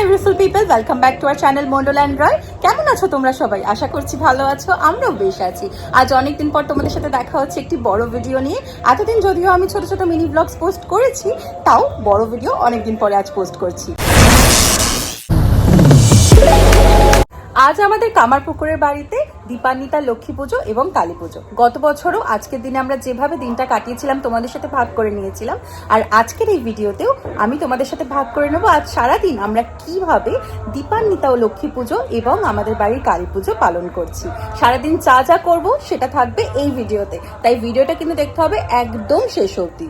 My beautiful people welcome back to our channel Mondal and Roy কেমন আছো তোমরা সবাই? আশা করছি ভালো আছো, আমরাও বেশ আছি। আজ অনেকদিন পর তোমাদের সাথে দেখা হচ্ছে একটি বড় ভিডিও নিয়ে। এতদিন যদিও আমি ছোট ছোট মিনি ব্লগস পোস্ট করেছি, তাও বড় ভিডিও অনেকদিন পরে আজ পোস্ট করছি। আজ আমাদের কামারপুকুরের বাড়িতে দীপান্বিতা, লক্ষ্মী পুজো এবং কালী পুজো। গত বছরও আজকের দিনে আমরা যেভাবে দিনটা কাটিয়েছিলাম, তোমাদের সাথে ভাগ করে নিয়েছিলাম। আর আজকের এই ভিডিওতেও আমি তোমাদের সাথে ভাগ করে নেব। আজ সারাদিন আমরা কীভাবে দীপান্বিতা ও লক্ষ্মী পুজো এবং আমাদের বাড়ির কালী পুজো পালন করছি। সারাদিন যা যা করব সেটা থাকবে এই ভিডিওতে। তাই ভিডিওটা কিন্তু দেখতে হবে একদম শেষ অবধি।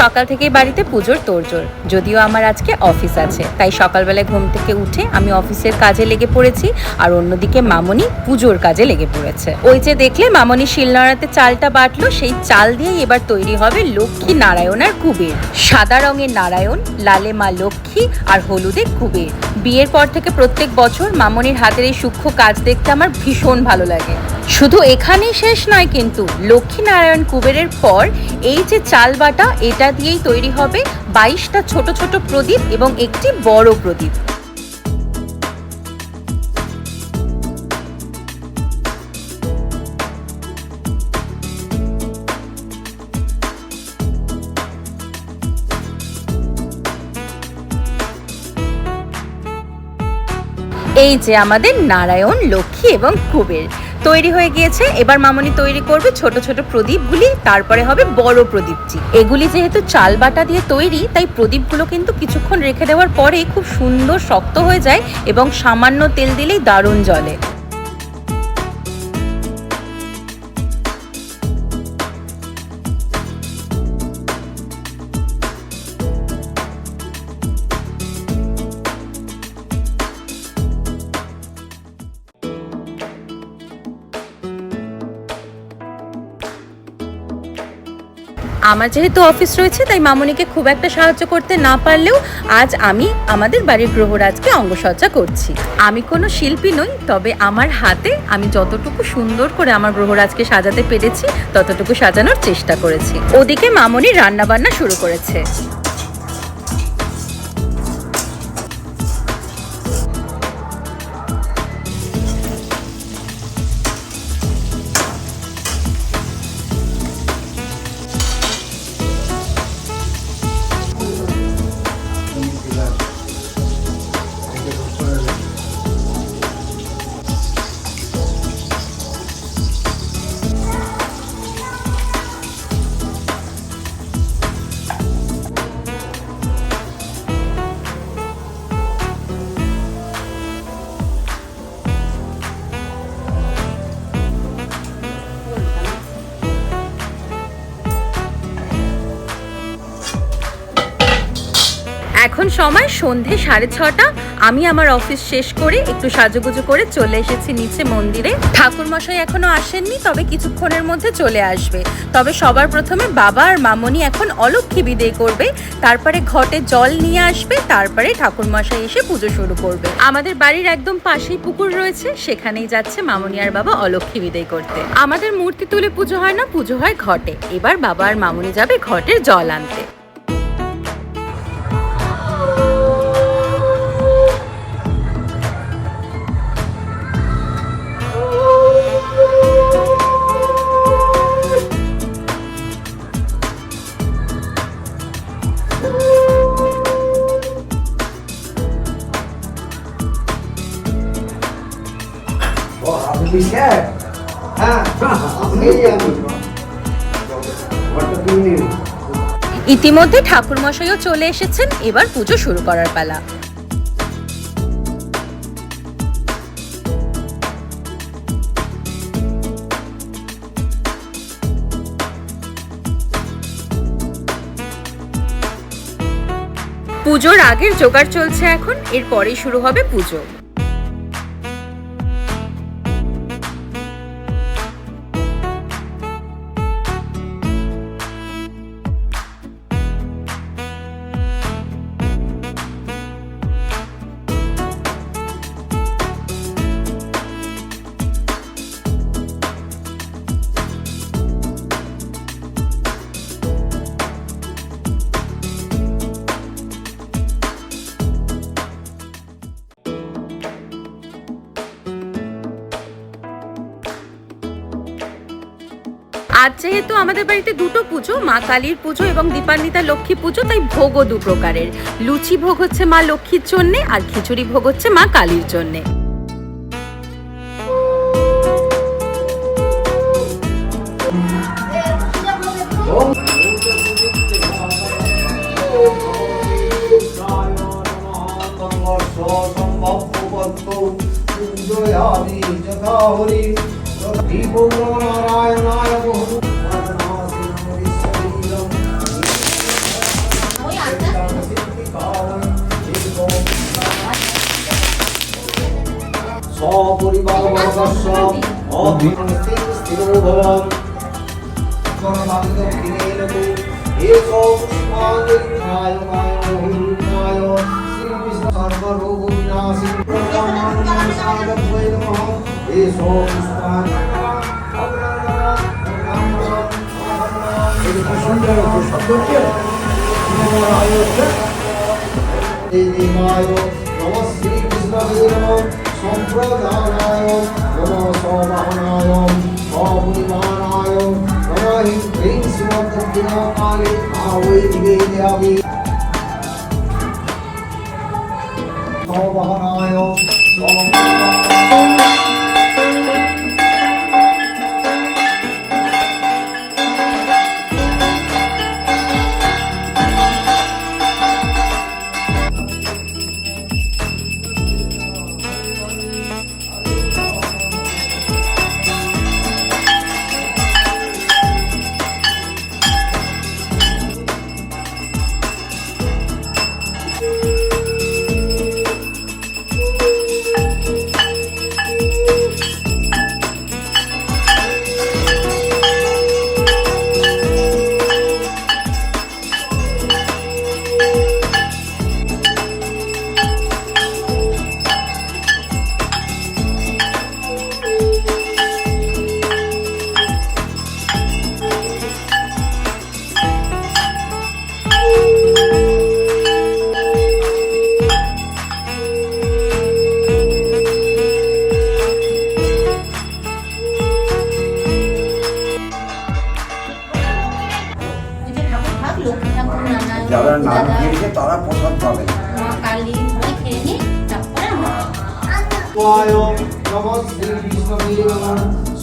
সকাল থেকেই বাড়িতে পুজোর তোড়জোড়। যদিও আমার আজকে অফিস আছে, তাই সকালবেলায় ঘুম থেকে উঠে আমি অফিসের কাজে লেগে পড়েছি আর অন্যদিকে মামনি পুজোর কাজে লেগে পড়েছে। ওই যে দেখলে মামনি শিলনোড়াতে চালটা বাটলো, সেই চাল দিয়েই এবার তৈরি হবে লক্ষ্মী নারায়ণ আর কুবের। সাদা রঙের নারায়ণ, লালে মা লক্ষ্মী আর হলুদে কুবের। বিয়ের পর থেকে প্রত্যেক বছর মামনির হাতের এই সূক্ষ্ম কাজ দেখতে আমার ভীষণ ভালো লাগে। শুধু এখানেই শেষ নয় কিন্তু লক্ষ্মীনারায়ণ কুবেরের পর এই যে চাল বাটা, এটা দিয়েই তৈরি হবে বাইশটা ছোট ছোট প্রদীপ এবং একটি বড় প্রদীপ। এই যে আমাদের নারায়ণ, লক্ষ্মী এবং কুবের। তৈরি হয়ে গিয়েছে। এবার মামনি তৈরি করবে ছোট ছোট প্রদীপগুলি, তারপরে হবে বড় প্রদীপটি। এগুলি যেহেতু চাল বাটা দিয়ে তৈরি, তাই প্রদীপগুলো কিন্তু কিছুক্ষণ রেখে দেওয়ার পরে খুব সুন্দর শক্ত হয়ে যায় এবং সামান্য তেল দিলেই দারুণ জ্বলে। আমার যেহেতু অফিস রয়েছে, তাই মামনিকে খুব একটা সাহায্য করতে না পারলেও আজ আমি আমাদের বাড়ির গ্রহরাজকে অঙ্গসজ্জা করছি। আমি কোনো শিল্পী নই, তবে আমার হাতে আমি যতটুকু সুন্দর করে আমার গ্রহরাজকে সাজাতে পেরেছি, ততটুকু সাজানোর চেষ্টা করেছি। ওদিকে মামনি রান্না বান্না শুরু করেছে। সময় সন্ধে সাড়ে ছটা। আমি আমার অফিস শেষ করে একটু সাজুগুজু করে চলে এসেছি নিচে মন্দিরে। ঠাকুর মশাই এখনও আসেননি, তবে কিছুক্ষণের মধ্যে চলে আসবে। তবে সবার প্রথমে বাবা আর মামনি এখন অলক্ষী বিদেয় করবে। তারপরে ঘটে জল নিয়ে আসবে, তারপরে ঠাকুর মশাই এসে পুজো শুরু করবে। আমাদের বাড়ির একদম পাশেই পুকুর রয়েছে, সেখানেই যাচ্ছে মামনি আর বাবা অলক্ষী বিদেয় করতে। আমাদের মূর্তি তুলে পুজো হয় না, পুজো হয় ঘটে। এবার বাবা আর মামনি যাবে ঘটের জল আনতে। হ্যাঁ। এই নিন। ইতিমধ্যে ঠাকুর মশাইও চলে এসেছেন, এবার পুজো শুরু করার পালা। পুজোর আগের জোগাড় চলছে এখন, এরপরেই শুরু হবে পুজো। আজ যেহেতু আমাদের বাড়িতে দুটো পুজো, মা কালীর পুজো এবং দীপান্বিতা লক্ষ্মী পুজো, তাই ভোগও দু প্রকারের। লুচি ভোগ হচ্ছে মা লক্ষ্মীর জন্যে আর খিচুড়ি ভোগ হচ্ছে মা কালীর জন্যে। নারায়ণায় বহু সপরিবার বর্গস্য অধীনস্থির স্থিরো ভবন গণবাগদক্ষিণেন তু এষ পুষ্পাঞ্জলির্ঘায় গায় হিরুণায় শ্রীকৃষ্ণ সর্বরোগ বিনাশী ব্রহ্মানন্দং সাগত্বৈ নমঃ এষ দেবায় নম শ্রীকৃষ্ণবে নম সম্প্রদানায় নম সবাহনায় সপরিমাণায় নম হিং হ্রিং শ্রীমদ্দক্ষিণ কালে আওৈ নিবেদয়ামি সবাহনায় ওই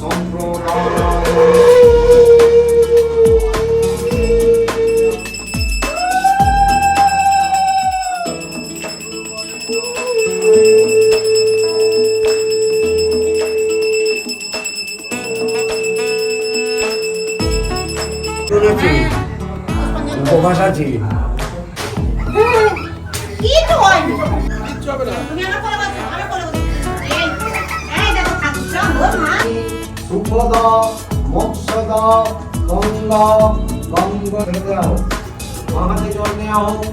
নম সম্প্রদানায় শুনেছি উপবাস আছি কিচ্ছু হয়নি। তুমি আমার কোলে বসো, আমার কোলে সুখদা মোক্ষদা গঙ্গা গঙ্গা হোক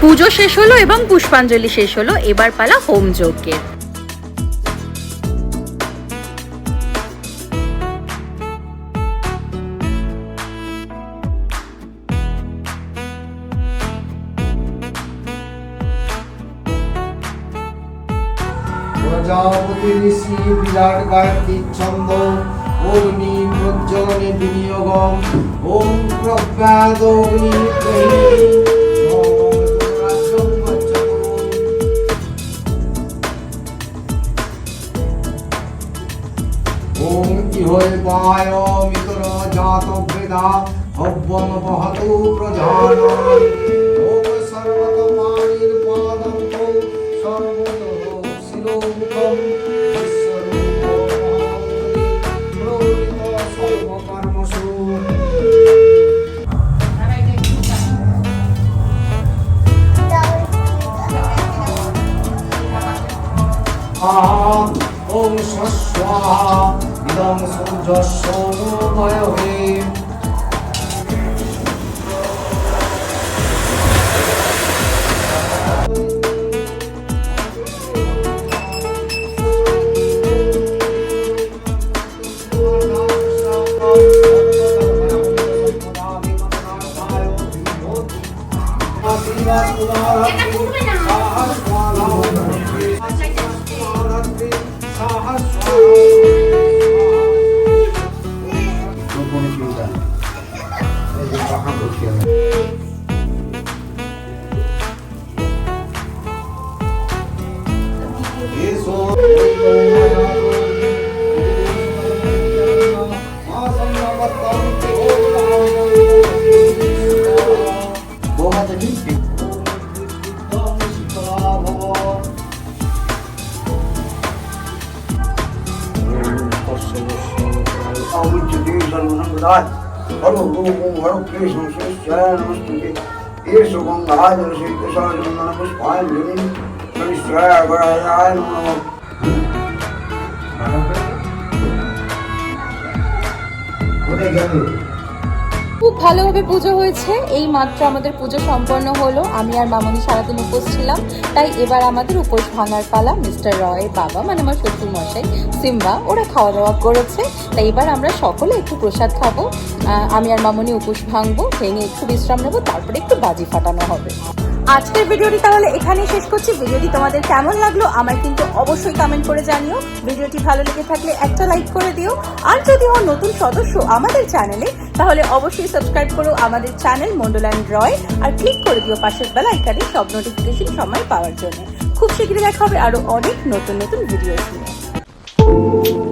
পুজো শেষ হলো এবং পুষ্পাঞ্জলি শেষ হলো। এবার পালা হোম যজ্ঞের প্রজাপতি ঋষি বিরাট গায়ত্রী ছন্দ, অগ্নি প্রজ্বলনে বিনিয়োগম, ওম প্রজ্ঞাত অগ্নি ওম ইহৈ মিতর জাত ওম সর্বতমানির ইদং সূর্যস্য উদয় হে জন্মসংগ্রাজ হর রূপম হর কৃষ্ণ শিষ্যায় নমস্তুতে এসো গঙ্গা জল শীত সহজমন পুষ্পায় লিনি শিষ্যায় গরায় নমঃ কোথায় গেল খুব ভালোভাবে পুজো হয়েছে। এই মাত্র আমাদের পুজো সম্পন্ন হলো। আমি আর মামনি সারাদিন উপোস ছিলাম। তাই এবার আমাদের উপোস ভাঙার পালা মিস্টার রয়ের বাবা মানে আমার শ্বশুর মশাই সিম্বা, ওরা খাওয়া দাওয়া করেছে। তাই এবার আমরা সকলে একটু প্রসাদ খাব। আমি আর মামনি উপোস ভাঙবো, ভেঙে একটু বিশ্রাম নেব, তারপরে একটু বাজি ফাটানো হবে। আজকের ভিডিওটি তাহলে এখানেই শেষ করছি। ভিডিওটি তোমাদের কেমন লাগল আমার কিন্তু অবশ্যই কমেন্ট করে জানিও। ভিডিওটি ভালো লেগে থাকলে একটা লাইক করে দিও। আর যদি হও নতুন সদস্য আমাদের চ্যানেলে তাহলে অবশ্যই সাবস্ক্রাইব করো আমাদের চ্যানেল মন্ডলান রয় আর ক্লিক করে দিও পাশের বেল এখানে সব নোটিফিকেশন সময় পাওয়ার জন্য। খুব শীঘ্রই দেখা হবে আরও অনেক নতুন নতুন ভিডিও নিয়ে।